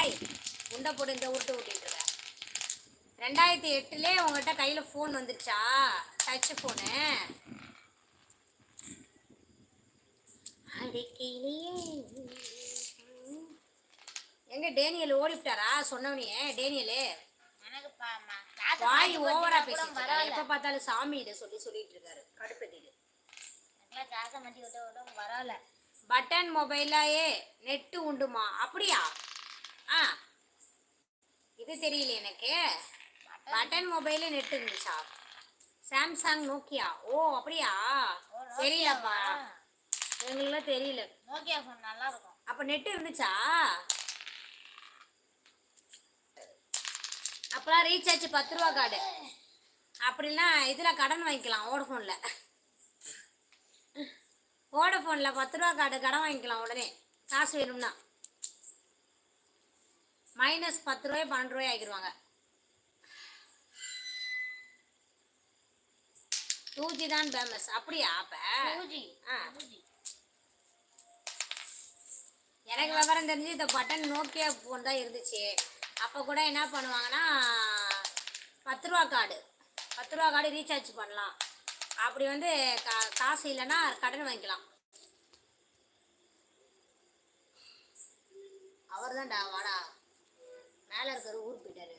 Hi உண்டை போட்டு இந்த உருட்டு ஊட்டிட்டு இருக்க. ரெண்டாயிரத்தி எட்டுலே உங்ககிட்ட கையில் ஃபோன் வந்துருச்சா? டச் ஃபோனு எங்க டேனியல் ஓடிவிட்டாரா சொன்னவனே டேனியலு. வாய் ஓவரா பேசிட்டு. எப்ப பார்த்தாலும் சாமி இதை சொல்லி சொல்லிட்டு இருக்காரு. விட்ட பரவாயில்ல பட்டன் மொபைலாயே நெட்டு உண்டுமா? அப்படியா? ஆ. இது தெரியல எனக்கு. பட்டன் மொபைலே நெட் இருந்துச்சா? Samsung Nokia? ஓ அப்படியா? தெரியலப்பா. எங்களுக்குலாம் தெரியல. நோக்கியா ஃபோன் நல்லா இருக்கும் அப்ப நெட் இருந்துச்சா? அப்பெல்லாம் ரீசார்ஜ் பத்து ரூபா கார்டு அப்படின்னா இதில் கடன் வாங்கிக்கலாம் ஓடஃபோனில் ஓடஃபோனில் பத்து ரூபா கார்டு கடன் வாங்கிக்கலாம் உடனே. காசு வேணும்னா. மைனஸ் பத்து ரூபாய் பன்னெண்டு ரூபாய் ஆக்கிடுவாங்க. டூ ஜி தான் ஃபேமஸ் அப்படியா அப்போ? Two G. டூஜி எனக்கு விவரம் தெரிஞ்சு இந்த பட்டன் நோக்கியா ஃபோன் தான் இருந்துச்சு. அப்போ கூட என்ன பண்ணுவாங்கன்னா பத்து ரூபா கார்டு பத்து ரூபா கார்டு ரீசார்ஜ் பண்ணலாம். அப்படி வந்து கா காசு இல்லைன்னா கடன் வாங்கிக்கலாம். அவர் தான்டா வாடா. மேலே இருக்கிற ஊருக்கு போயிட்டாரு.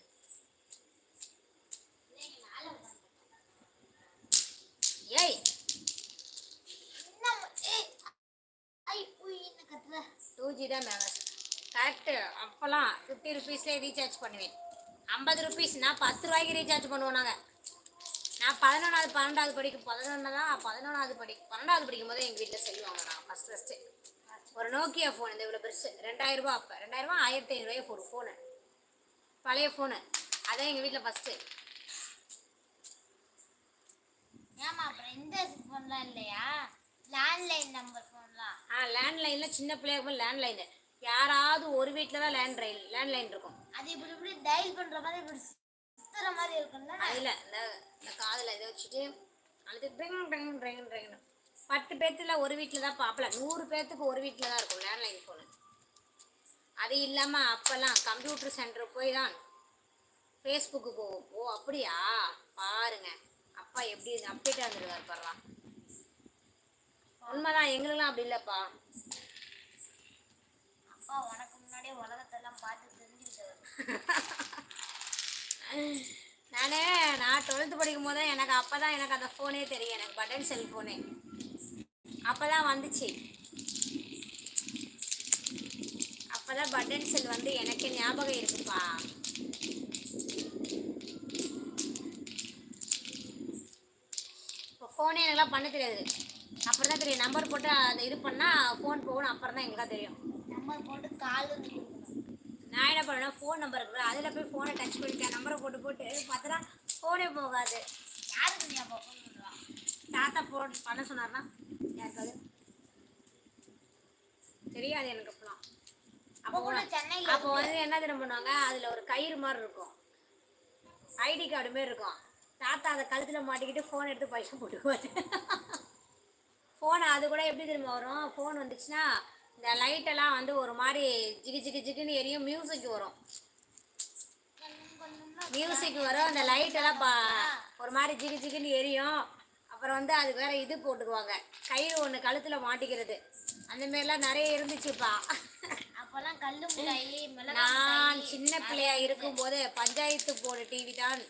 ஏய். ஏய், ஐ உயின்னு டூ ஜி தான் ஃபேமஸ் கரெக்டு அப்போல்லாம் ஃபிஃப்டி ருபீஸ்லேயே ரீசார்ஜ் பண்ணுவேன். ஐம்பது ருபீஸ் நான் பத்து ரூபாய்க்கு ரீசார்ஜ் பண்ணுவோம் நாங்கள் நான் பதினொன்றாவது பன்னெண்டாவது படிக்கும் பதினொன்று தான் பதினொன்றாவது படி பன்னெண்டாவது படிக்கும் போது எங்கள் வீட்டில் செல்வாங்க நான் ஃபஸ்ட் ஃபஸ்ட்டு ஒரு நோக்கியா ஃபோன் இந்த இவ்வளோ பெருசு. ரெண்டாயிரம் ரூபாய் அப்போ. ரெண்டாயிரரூபா ஆயிரத்தி ஐநூறுரூவாய்க்கு ஒரு ஃபோனு பழைய ஃபோனு அதான் எங்கள் வீட்டில் ஃபஸ்ட்டு ஏமா அப்புறம் இந்த ஃபோன்லாம் இல்லையா? லேண்ட்லைன் நம்பர் ஃபோன்லாம் ஆ லேண்ட்லைனில் சின்ன பிள்ளையா போய் லேண்ட்லைனு யாராவது ஒரு வீட்டில் தான் லேண்ட் லைன் லேண்ட்லைன் இருக்கும். அது இப்படி இப்படி டயல் பண்ற மாதிரி இப்படி சுத்துற மாதிரி இருக்கும்ல? அதில் இந்த இந்த காதில் இதை வச்சுட்டு அது ட்ரிங் ட்ரிங் ட்ரிங் ட்ரிங் பத்து பேர்த்துல ஒரு வீட்டில் தான் பார்ப்பலாம் நூறு பேர்த்துக்கு ஒரு வீட்டில் தான் இருக்கும் லேண்ட்லைன் ஃபோனு அது இல்லாமல் அப்போல்லாம் கம்ப்யூட்டர் சென்டர் போய் தான் ஃபேஸ்புக்கு போவோம். ஓ அப்படியா? பாருங்க. அப்பா எப்படி அப்டேட்டாக இருந்திருக்காரு பாருலாம் உண்மைதான் எங்களுக்கெல்லாம் அப்படி இல்லைப்பா. அப்பா உனக்கு முன்னாடியே உலகத்தெல்லாம் பார்த்து தெரிஞ்சுக்கிட்டவர். நானே நான் டுவெல்த்து படிக்கும் போது எனக்கு அப்போ தான் எனக்கு அந்த ஃபோனே தெரியும். எனக்கு பட்டன் செல் ஃபோனே அப்போ தான் வந்துச்சு. அப்போ தான் பட்டன் செல் வந்து எனக்கு ஞாபகம் இருக்குப்பா. இப்போ ஃபோனே எனக்குலாம் பண்ண தெரியாது. அப்புறம் தான் தெரியும். நம்பர் போட்டு அதை இது பண்ணால் ஃபோன் போகணும் அப்புறம் தான் எங்களுக்கு தெரியும். நம்பர் போட்டு கால் நான் என்ன பண்ணுவேன் ஃபோன் நம்பர் இருக்குல்ல அதில் போய் ஃபோனை டச் பண்ணிட்டேன் நம்பரை போட்டு போட்டு பார்த்தா ஃபோனே போகாது. யாருக்கு அப்போ ஃபோன் தாத்தா ஃபோன் பண்ண சொன்னார்னா யாருக்காவது? தெரியாது எனக்கு அப்பலாம் அப்போ கூட சென்னையில் அப்போ வந்து என்ன தெரியும் பண்ணுவாங்க? அதில் ஒரு கயிறு மாதிரி இருக்கும். ஐடி கார்டு மாரி இருக்கும். தாத்தா அதை கழுத்தில் மாட்டிக்கிட்டு ஃபோன் எடுத்து பைசா போட்டுக்குவாரு. ஃபோன் அது கூட எப்படி திரும்ப வரும்? ஃபோன் வந்துச்சுன்னா இந்த லைட்டெல்லாம் வந்து ஒரு மாதிரி ஜிகு ஜிகு ஜிகுன்னு எரியும் மியூசிக் வரும். மியூசிக் வரும். அந்த லைட் எல்லாம் பா ஒரு மாதிரி ஜிகு ஜிகுன்னு எரியும். அப்புறம் வந்து அது வேற இது போட்டுக்குவாங்க கயிறு ஒன்று கழுத்தில் மாட்டிக்கிறது. அந்த மாதிரிலாம் நிறைய இருந்துச்சுப்பா. அப்போல்லாம் மிளகா நான் சின்ன பிள்ளையா இருக்கும்போது பஞ்சாயத்து போர்டு டிவி தான்.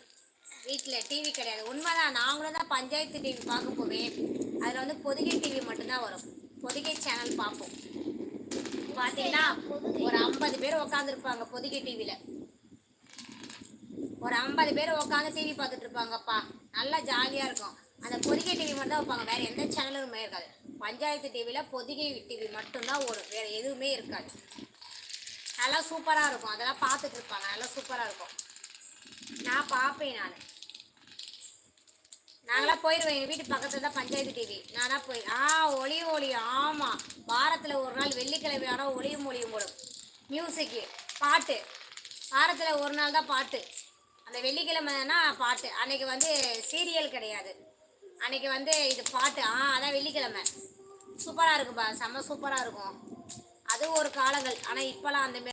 வீட்டில் டிவி கிடையாது. உண்மைதான் நாங்களும் தான் பஞ்சாயத்து டிவி பார்க்க போவேன் அதில் வந்து பொதிகை டிவி மட்டும்தான் வரும். பொதிகை சேனல் பார்ப்போம். பார்த்தீங்கன்னா ஒரு ஐம்பது பேர் உட்காந்துருப்பாங்க பொதிகை டிவியில் ஒரு ஐம்பது பேர் உட்காந்து டிவி பார்த்துட்டு இருப்பாங்கப்பா. நல்லா ஜாலியாக இருக்கும். அந்த பொதிகை டிவி மட்டும் தான் வைப்பாங்க. வேறு எந்த சேனலுமே இருக்காது. பஞ்சாயத்து டிவியில் பொதிகை டிவி மட்டும்தான் ஓடும். வேறு எதுவுமே இருக்காது. நல்லா சூப்பராக இருக்கும். அதெல்லாம் பார்த்துட்டு இருப்பாங்க. நல்லா சூப்பராக இருக்கும். நான் பார்ப்பேன் நான். நாங்களாம் போயிடுவேன் எங்கள் வீட்டு பக்கத்தில் தான் பஞ்சாயத்து டிவி நானாக போய் ஆ ஒளி ஒளி ஆமாம் வாரத்தில் ஒரு நாள் வெள்ளிக்கிழமை ஆனால் ஒளியும் ஒளியும் போடும் மியூசிக்கு பாட்டு. வாரத்தில் ஒரு நாள் தான் பாட்டு. அந்த வெள்ளிக்கிழமைனா பாட்டு. அன்னைக்கு வந்து சீரியல் கிடையாது. அன்னைக்கு வந்து இது பாட்டு. ஆ அதான் வெள்ளிக்கிழமை. சூப்பராக இருக்கும்பா செம்ம சூப்பராக இருக்கும். அது ஒரு காலங்கள். ஆனால் இப்போலாம் அந்த மாரி